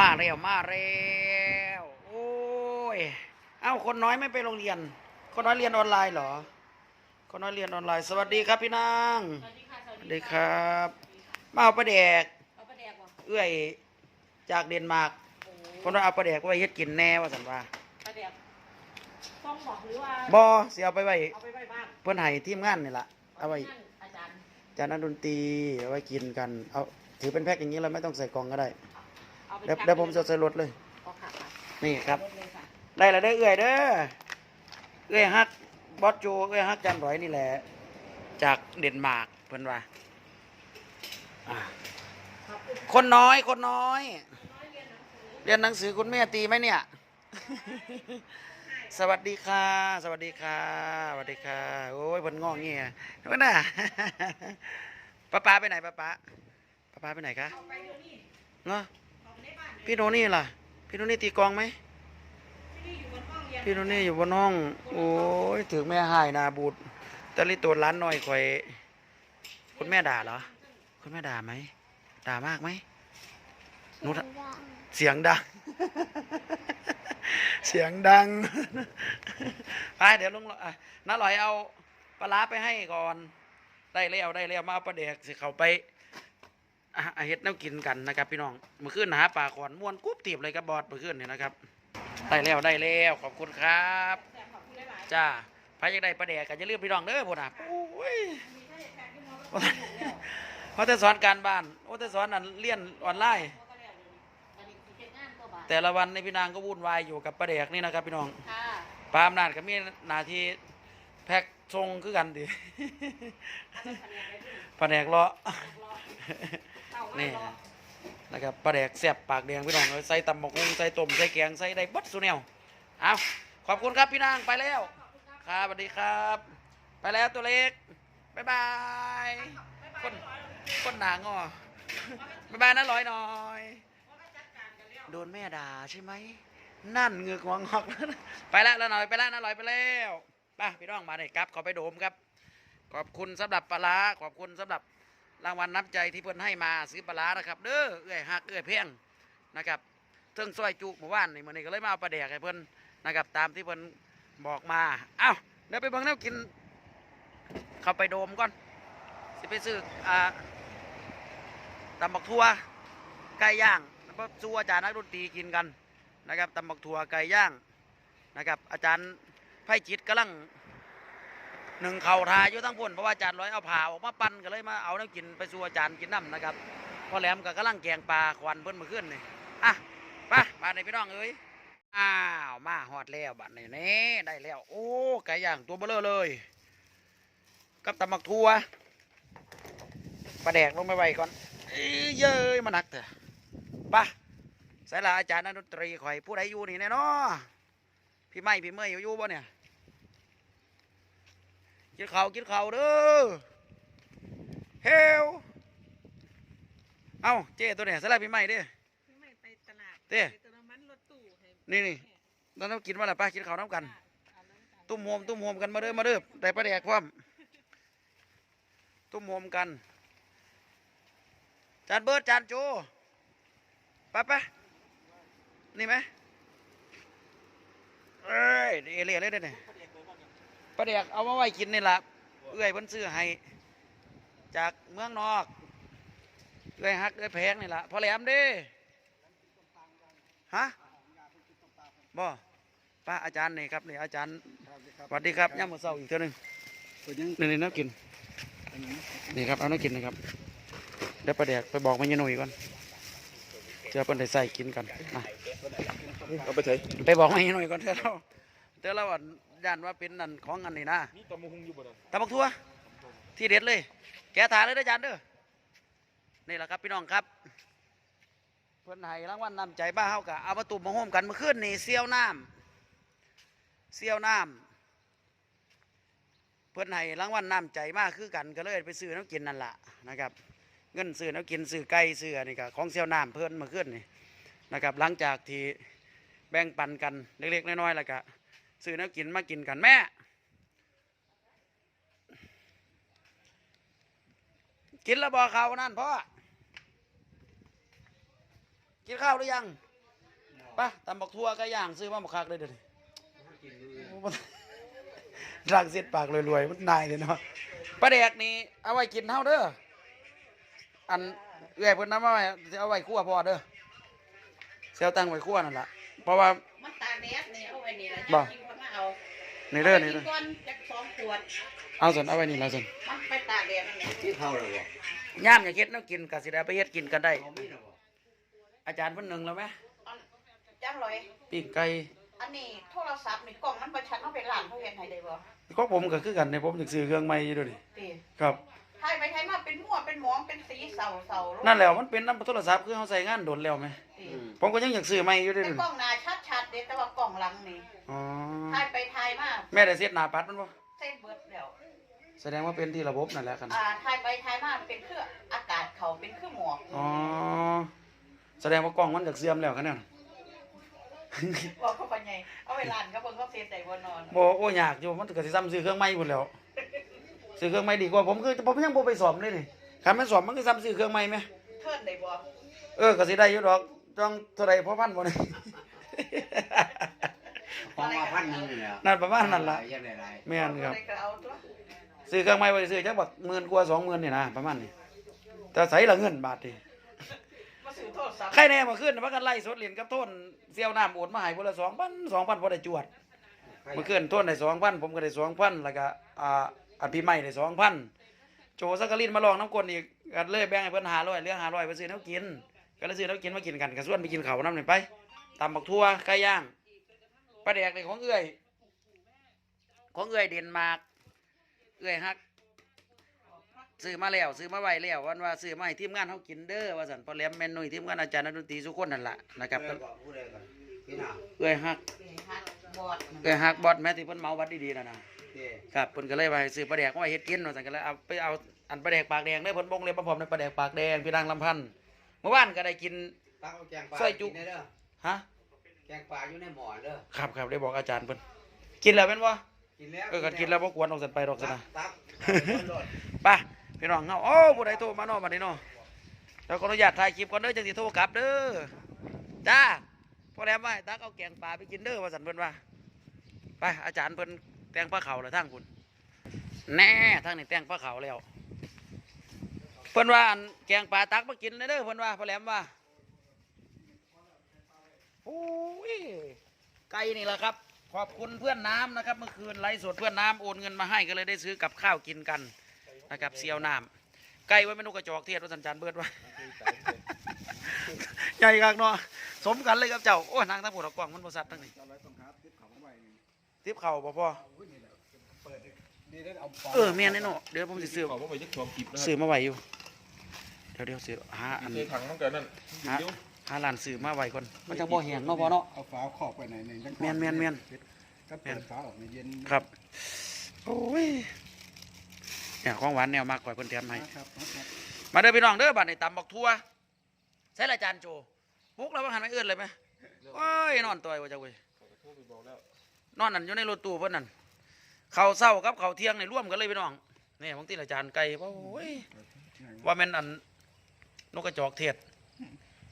มาเร็วมาเร็วโอ้ยเอ้าคนน้อยไม่ไปโรงเรียน คนน้อยเรียนออนไลน์เหรอ คนน้อยเรียนออนไลน์สวัสดีครับพี่นางสวัสดีค่ะสสวัสวัสดีดีค่ะครับ มาเอาปลาแดกเอาปลาแดกว่ะเอื้อยจากเดนมาร์กโอ้คนน้อยเอาปลาแดกไว้เฮ็ดกินแน่ว่าสันว่าปลาแดกต้องบอกหรือว่าบอเสียเอาไปไว้เอาไปไว้บ้านเพื่อนให้ทีมงานนี่ละเอาไว้นั่นอาจารย์จานนักดนตรีเอาไว้กินกันเอาถือเป็นแพ็คอย่างนี้เราไม่ต้องใส่กล่องก็ได้ เอาไปเดี๋ยวพักเดี๋ยวผมจะใส่รถเลย เอาค่ะค่ะนี่ครับรถเลยค่ะได้แล้วได้อเอื้อยเด้อเอื้อยฮักบอสโจเอื้อยฮักจันร้อยนี่แหละ จากเดนมาร์กเพิ่นว่าอ่า ขอบคุณคนน้อยคนน้อย เรียนหนังสือคุณแม่ตีไหมเนี่ย สวัสดีค่ะ สวัสดีค่ะ สวัสดีค่ะ โอ้ยเพิ่นงอเงี้ยนู่นน่ะ ป้าป้าไปไหนป้าป้าป้าป้าไปไหนคะเอาไปเดี๋ยวนี้เนาะ พี่โนนี่ล่ะ พี่โนนี่ตีกองไหมที่นี่อยู่บนห้องเรียนพี่โนนี่อยู่บนห้อง โอ้ยถึงแม่หายนาบูดตะลิตัวร้านหน่อยคอยคุณแม่ด่าเหรอ คุณแม่ด่าไหม ด่ามากไหมนุเสียงดัง เสียงดัง ไปเดี๋ยวลุงน้าลอยเอาปลาร้าไปให้ก่อน ได้แล้วได้แล้วมาเอาปลาเด็กสิเขาไป อะอะเฮ็ดน้ำกินกันนะครับ พี่น้องเมื่อคืนหาปลาขอนม้วนกุ๊บตีบเลยกับบอดเมื่อคืนเนี่ยนะครับได้แล้วได้แล้วขอบคุณครับจ้าพายอยากได้ปลาแดกก็จะเลือกพี่น้องเด้อพุ่นน่ะโอ้ยๆมีแค่แฟนที่มอเขาจะสอนการบ้านโอ้จะสอนนั่นเรียนออนไลน์เขาก็แล้วเลยนนี้คือเก็บงานตัวบ้านแต่ละวันในพี่นางก็วุ่นวายอยู่กับปลาแดกนี่นะครับ พี่น้องค่ะปลาอำนาจก็มีหน้าที่แพ็กทรงคือกันดิปคะแนนได้ด้วยปลาแดกเลาะรอ นี่รอนะครับปลาแดกแซ่บปากแดงพี่น้องเอาใส่ตำบักหุ่งใส่ต้มใส่แกงใส่ได้เบัดสุแนวเอาขอบคุณครับพี่นางไปแล้วครับสวัสดีครับ ไปแล้วตัวเล็กบ๊ายบายคนคนหนางอบ๊ายบายนะร้อยหน่อยโดนแม่ด่าใช่ไหมนั่นเหงือกหัวงอกไปแล้วแล้วหน่อยไปแล้วนะลอยไปแล้วไปพี่น้องมาเลยครับขอไปโดมครับ ขอบคุณสำหรับปลาร้าขอบคุณสำหรับ รางวัลน้ำใจที่เพิ่นให้มาซื้อปลาร้านะครับ เด้อเอื้อยหักเอื้อยเพียงนะครับเทิงซอยจุหมู่บ้านนี่มื้อนี้ก็เลยมาเอาปลาแดกให้เพิ่นนะครับ ตามที่เพิ่นบอกมาเอ้าเดี๋ยวไปเบิ่งแนวกิน เข้าไปโดมก่อนสิไปซื้ออ่าตำบักทั่วไก่ย่างแล้วก็สู้อาจารย์นักดนตรีกินกันนะครับตำบักทั่วไก่ย่างนะครับ อาจารย์ไพ่จิตกำลัง หนึ่งเข่าทายอยู่ทั้งพุ่นเพราะว่าอาจารย์ร้อยเอาผ่าออกมาปั้นก็เลยมาเอาน้ำกินไปสู่อาจารย์กินน้ำนะครับพอแหลมก็กำลังแกงปลาควันเพิ่นมาขึ้นนี่อะไปมาในพี่น้องเอ้ยอ้าวมาหอดแล้วบัดนี้นี่ได้แล้ว โอ้ไก่ย่างตัวเบลอเลย กับตำบักทัวปลาแดกลงไปไว้ก่อนเอ้ยเย้ยมาหนักเถอะไปะสายลาอาจารย์นักดนตรีข่อยผู้ใดอยู่นี่แน่นอพี่ไม่พี่เมย์อยอยู่บ่เนี่ย กินข้าวกินข้าวเด้อเฮลเอ้าเจ้ตัวเนี่ยสายลาพี่ไม่เด้อไม่ไปตลาดเด้ไปเติมน้ำมันรถตู้ให้นี่นี่เราต้องกินว่าอะไรป้ากินข้าวน้ำกันเอาแล้วกัน ตุ้มโฮมตุ้มโฮมกันมาเด้อมาเด้อได้ปลาแดกพร้อมตุ้มโฮมกันจานเบิร์ดจานโจไปไปนี่ไหมเอ้ยเอเลี่ยเลยเด้อเนี่ย ปลาแดกเอามาไว้กินนี่ล่ะเอื้อยเพิ่นซื้อให้จากเมืองนอกเอื้อยฮักเอื้อยแพงนี่ล่ะพอแหลมเด้ฮะบ่ป้าอาจารย์นี่ครับนี่อาจารย์สวัสดีครับย่ามมือเศร้าอีกเท่านึงตัวยังนี่นี่น้ำกินนี่ครับเอาน้ำกินนะครับเดี๋ยวประเดี๋ยวไปบอกมันยายหนุ่ยก่อนเจอเปิ้นได้ใส่กินกันมาเอาไปใช้ไปบอกมันยายหนุ่ยก่อนเถอะเราเถอะเราอะ ย่านว่าเป็นนั่นของอันนี้นะนี่ตำมหุงอยู่บ่ได้ตำบักทั่วที่เด็ดเลย แกะถาเลยเด้ออาจารย์เด้อนี่แหละครับพี่น้องครับ เพิ่นให้รางวัลนำใจบ้าเฮากะเอามาตุ่มมาโฮมกันเมื่อคืนนี่เซี่ยวน้ำเซี่ยวน้ำเพิ่นให้รางวัลนำใจมากคือกันก็เลยไปซื้อน้ำกินนั่นล่ะนะครับ เงินซื้อน้ำกินซื้อไก่ซื้ออันนี่ก็ของเซี่ยวน้ำเพิ่นเมื่อคืนนี่นะครับ หลังจากที่แบ่งปันกันเล็กๆน้อยๆแล้วก็ ซื้อน้ำกินมากินกันแม่ กินแล้วบอกเขาวนั่นพ่อ กินข้าวหรือยังยไปตำบักทั่วก็ย่างซื้อมาบักคักเลยเดี๋ยวนี้โอ้มันรักเสียดปากรวยๆมันนายเลยเนาะปลาแดกนี่เอาไว้กินเท่าเด้อ อันเอื้อยเพิ่นนำมาไว้สิเอาไว้คั่วพอเด้อเสียวตังไว้คั่วนั่นล่ะเพราะว่ามันตากแดดนี่เอาไว้นี่ละบ่ ในเด้อนี่เด้อกิก่อนจักสองขวดเอาส่วนเอาไว้นี่ละส่วนมันไปตากแดดนั่นแหละที่เท่าเลยบ่ย่ามอย่าคิดแนวกินก็สิได้ไปเฮ็ดกินกันได้เอามีดบ่อาจารย์เพิ่นหนึงแล้วไหมอันจังเลยปิ้งไก่อันนี้โทรศัพท์นี่กล่องมันประชันเอาไปร้านเขาเห็นให้ได้บ่ของผมก็คือกันเนี่ยผมอยากซื้อเครื่องใหม่อยู่เด้วยนี่ตีครับถ่ายไปถ่ายมาเป็นมั่วเป็นหมองเป็นสีเสาเสานั่นแหละมันเป็นน้ำโทรศัพท์คือเขาใส่งานโดนแล้วไหม ตีผมก็ยังอยากซื้อใหม่อยู่เด้วยแต่นี่กล้องหน้าชัดๆ เด้แต่ว่ากล้องหลังนี่อ๋อถ่ายไปถ่ายมาแม่ได้เสียดหน้าปัดมันบ่เส้นเบิดแล้ว แสดงว่าเป็นที่ระบบนั่นแหละกันอ่าถ่ายไปถ่ายมาเป็นเครื่องอากาศเขาเป็นเครื่องหมอกอ๋อแสดงว่ากล้องมันจากเสื่อมแล้วกันเนี่ยบอกเขาไปไงเอาไปร้านเขาเบิ่งเขาเซ็นได้บ่นอนบ่โอ้ยากอยู่มันก็สิซ้ำซื้อเครื่องใหม่พุ่นแล้วซื้อเครื่องใหม่ดีกว่าผมคือผมยังบ่ไปสอบเลยนี่คันมันสอบมันก็ซ้ำซื้อเครื่องใหม่ไหมเทิร์นได้บ่เออก็สิได้อยู่ดอกจ้องเท่าใดพอพันบ่นี่ ของมาพันหนึงนี่แหละนั่นประมาณนั้นล่ะยังได้หลายแม่นครับเอาไปก็เอาตัวซื้อเครื่องไม้ไว้ซื้อจักบักหมื่นกว่าสองหมื่นนี่นะประมาณนี้แต่ใส่ละเงินบาทดิมาซื้อโทรศัพท์ใครแน่มาขึ้นมากันไล่สดเหรียญกับต้นเซียวน้ำโอนมาให้คนละสองพันสองพันพอได้จวดเมื่อคืนต้นได้สองพันผมก็ได้สองพันแล้วก็อ่าอันพี่ใหม่ได้สองพันโจสักกะลินมาลองน้ำกลนอีกก็เลยแบ่งให้เพิ่นหาร้อยเรื่องหาร้อยไปซื้อน้ำกิน ก็เลยซื้อน้ำกินมากินกันกระส่วนไปกินเขาวน้ำหนึ่งไป ตำบักทั่วไก่ย่างปลาแดกในของเอื้อย ของเอื้อยเดนมาร์กเอื้อยฮักซื้อมาแล้วซื้อมาไว้แล้ววันว่าซื้อมาให้ทีมงานเฮากินเด้อว่าซั่นพอแหลมแม่นหนุ่ยทีมงานอาจารย์นักดนตรีทุกคนนั่นล่ะนะครับผู้ใดก่อนผู้ใดก่อนพี่น้าเอ้ยฮักเอ้ยฮักบอดเอ้ยฮักบอสแม่ที่เพิ่นเมาวัดดีๆนั่นน่ะเด้ครับเพิ่นก็เลยว่าให้ซื้อปลาแดกมาไว้เฮ็ดกินว่าซั่นก็เลยเอาไปเอาอันปลาแดกปากแดงเด้อเพิ่นบงเลยมาพร้อมในปลาแดกปากแดงพี่นางลำพันธ์เมื่อวานก็ได้กินตักเอาแกงปลาซอยจุกินได้เด้อ ฮะแกงปลาอยู่ในหม้อเด้อครับครับได้บอกอาจารย์เพิ่นกินแล้วแม่นบ่กินแล้วเออก็กินแล้วบ่กวนออกสันไปดอกตัซั่นกนะตักรถไปพี่น้องเฮาโอ้ผู้ใดโทรมาเนาะบัดนี้เนาะแล้วขออนุญาตถ่ายคลิปก่อนเด้อจังสิโทรกลับเด้อจ้าพอแหลมว่าให้ตักเอาแกงปลาไปกินเด้อว่าซั่นเพิ่นว่าไปอาจารย์เพิ่นแต่งผ้าขาวแล้วทางคุณแน่ทางนี้แต่งผ้าขาวแล้วเพิ่นว่าอันแกงปลาตักมากินเลยเด้อเพิ่นว่าพ่อแหลมว่าโอ้ยไก่นี่แหละครับ ขอบคุณเพื่อนน้ำนะครับ เมื่อคืนไลฟ์สดเพื่อนน้ำโอนเงินมาให้ก็เลยได้ซื้อกับข้าวกินกันนะครับเซียวน้ำไก่ไว้เป็นนกกระจอกเทศว่าสัญจานเบิดว่าใหญ่กักเนาะสมกันเลยครับเจ้าโอ้ยนางทั้งหมดเอากล่องมันบริษัททั้งนี้ทิปเข่าบ่พ่อนี่ได้เอาปเออเมียนแน่เนาะเดี๋ยวผมสิซื้อเขาไปยึดทวงกิบนะซื้อมาไว้อยู่เดี๋ยวเดี๋ยวซื้อหาอันเคยถังตั้งแต่นั้นหา หาร้านซื้อมาไว้ก่อนมันจังบ่แห้งเนาะพ่อเนาะ เอาฝาครอบไปไหนในจังแม่นแม่นแม่นก็เปิดฝาออกในเย็นครับโอ้ยเนี่ยของหวานแนวมากกว่าเพิ่นแถมให้ครับครับมาเด้อพี่น้องเด้อบัดนี้ตำบักทั่วใช่ละจานโจปุ๊กแล้วว่าหันไม่เอื้อนเลยไหมโอ้ยนอนตัวว่าจังเว้ยโทรไปบอกแล้วนอนนั่นอยู่ในรถตู้เพิ่นนั่นข้าวเช้ากับข้าวเที่ยงนี่ร่วมกันเลยพี่น้องนี่บางทีละจานไก่โอ้ยว่าแม่นอันนกกระจอกเทศ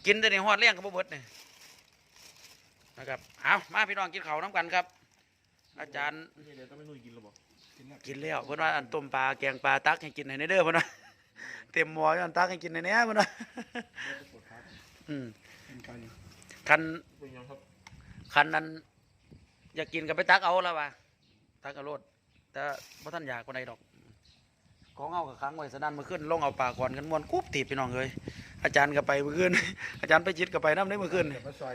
กินแต่ในฮอดเลี้ยงกับบ่เบิดนี่นะครับเอามาพี่น้องกินข้าวน้ำกันครับ อาจารย์นี่เดี๋ยวต้องไม่นุ่ยกินหรอบอกกินแล้วเพิ่นว่าอันต้มปลาแกงปลาตักให้กินให้ในเด้อเพิ่นว่าเต็มหม้ออยู่อันตักให้กินในเนี้ยเพิ่นว่าอืมเป็นไก่คันเป็นยังครับคันนั้น อยากกินก็ไปตักเอาแล้วว่ะตักเอาโลดแต่บ่ทันอยากปานใดดอกของเอากับค้างไว้สนั่นเมื่อคืนลงเอาปลาก่อนกันม่วนกุ๊บตีบพี่น้องเอ้ย อาจารย์ก็ไปเมื่อคืน อาจารย์ไปจิตก็ไปน้ำได้เมื่อคืนนี่แต่มาซอย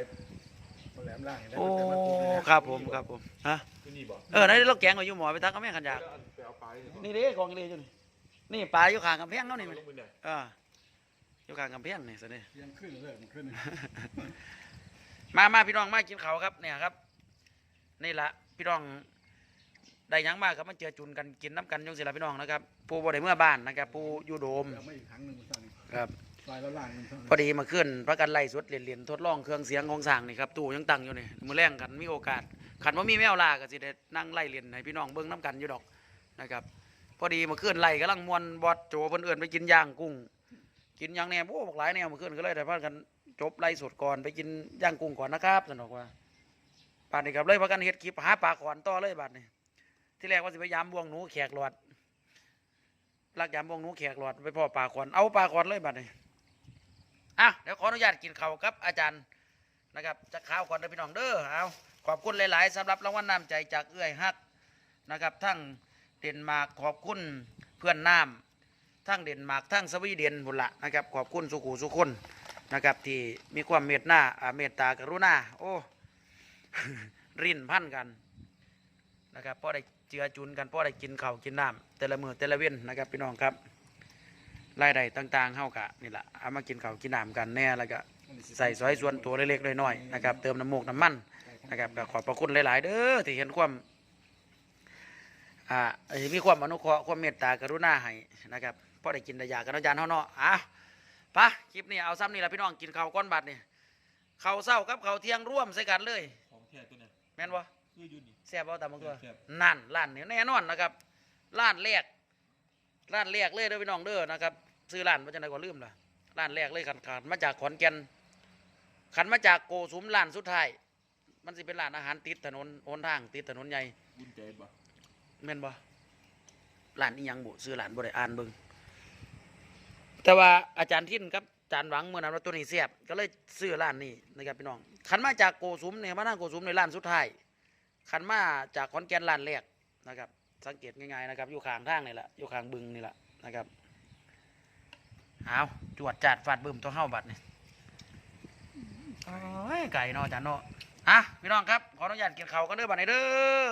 มาแหลมล่างให้ได้โอ้แต่มาปลูกเลยนะครับผมครับผมฮะที่นี่บอกเออนั่นเราแกงไว้อยู่หมอไปตักก็แม่ขันอยากไปเอาปลาที่นี่เด้ของเลยอยู่นี่นี่ปลาอยู่ข้างกำแพงเนาะนี่ลมันงไปเนี่ยเอออยู่ข้างกำแพงนี่สินี่เลี้ยังขึ้นเลยมันขึ้น มามาพี่น้องมากินข้าวครับเนี่ยครับนี่ละพี่น้องได้หยังมากครับมันเจือจุนกันกินน้ำกันยงสิละพี่น้องนะครับผู้บ่ได้เมื่อบ้านนะครับผู้อยู่โดมเอามาอีกครั้งหนึ่งมันสั่นครับ ซอยแล้วล่างมันสั่นพอดีมาขึ้นพระกันไล่สดเหรียญทดลองเครื่องเสียงของสั่งนี่ครับตู้ยังตั้งอยู่นี่มือแรงกันมีโอกาสขันว่ามีแมวลาก็สิได้นั่งไล่เหรียญให้พี่น้องเบิ้งน้ำกันอยู่ดอกนะครับพอดีมาขึ้นไล่กำลังมวนบอดโจเพิ่นเอื่นไปกินย่างกุ้ง กินย่างแนมโอ้บอกหลายแนวมาขึ้นก็เลยแต่พากันจบไล่สดก่อนไปกินย่างกุ้งก่อนนะครับสนอกว่าป่านนี้ครับเลยพากันเฮ็ดคลิปหาปลาขอนต่อเลยบัดนี้ที่แรกว่าสิพยายามบวงหนูแขกหลอดลักยามบวงหนูแขกหลอดไปพ่อปลาขอนเอาปลาขอนเลยบัดนี้ อะเดี๋ยวขออนุญาตกินข้าวครับอาจารย์นะครับจะข้าวก่อนเด้อพี่น้องเด้อเอาขอบคุณหลาย ๆสำหรับรางวัลน้ำใจจากเอื้อยฮักนะครับทั้งเดนมาร์กขอบคุณเพื่อนน้ำทั้งเดนมาร์กทั้งสวีเดนบุนละนะครับขอบคุณสุขูสุคนนะครับที่มีความเมตตาเมตตากรุณาโอ้รินพันกันนะครับพอได้เจือจุนกันพอได้กินข้าวกินน้ำแต่ละมือแต่ละเว้นนะครับพี่น้องครับ รายได้ต่างๆเฮากะนี่แหละเอามากินข้าวกินน้ำกันแน่แล้วก็ใส่ซอยส่วนตัวเล็กๆน้อยๆนะครับเติมน้ำมูกน้ำมันนะครับก็ขอบพระคุณหลาย ๆ เด้อที่เห็นความอ่าเอ้ยมีความอนุเคราะห์ความเมตตากรุณาให้นะครับพอได้กินได้ยากันเนาะอาจารย์เฮาเนาะอะไปะคลิปนี้เอาซ้ำนี่แหละพี่น้องกินข้าวก้อนบัดนี่ข้าวเศร้ากับข้าวเที่ยงร่วมใส่กันเลยของแท้ตัวเนี้ยแม่นบ่คืออยู่นี่แซ่บบ่ตามบางตัวแซ่บนั่นร้านนี้แน่นอนนะครับร้านแรกร้านแรกเลยเด้อพี่น้องเด้อนะครับ ซื้อร้านมาจากไหนก็ลืมละร้านแรกเลยขันขันมาจากขอนแก่นขันมาจากโกสุมร้านสุดท้ายมันสิเป็นร้านอาหารติดถนนหนทางติดถนนใหญ่บุญใจบ่แม่นบ่ร้านอีหยังบุซื้อร้านบ่ได้อ่านเบิ่งแต่ว่าอาจารย์ทินครับอาจารย์หวังเมื่อนั้นว่าตัวนี้เสียบ ก็เลยซื้อร้านนี้นะครับพี่น้องขันมาจากโกสุมเนี่ยมาทางโกสุมในร้านสุดท้ายขันมาจากขอนแก่นร้านแรกนะครับ สังเกตง่ายๆนะครับ อยู่ข้างทางนี่แหละอยู่ข้างบึงนี่แหละนะครับ เอาจวดจัดฟาดบึ้มตัวเฮาบัดนี่โอ้ยไก่เนาะอจานเนาะอะพี่น้องครับ ขออนุญาตกินเขาก็เด้อบัดนี้เด้อ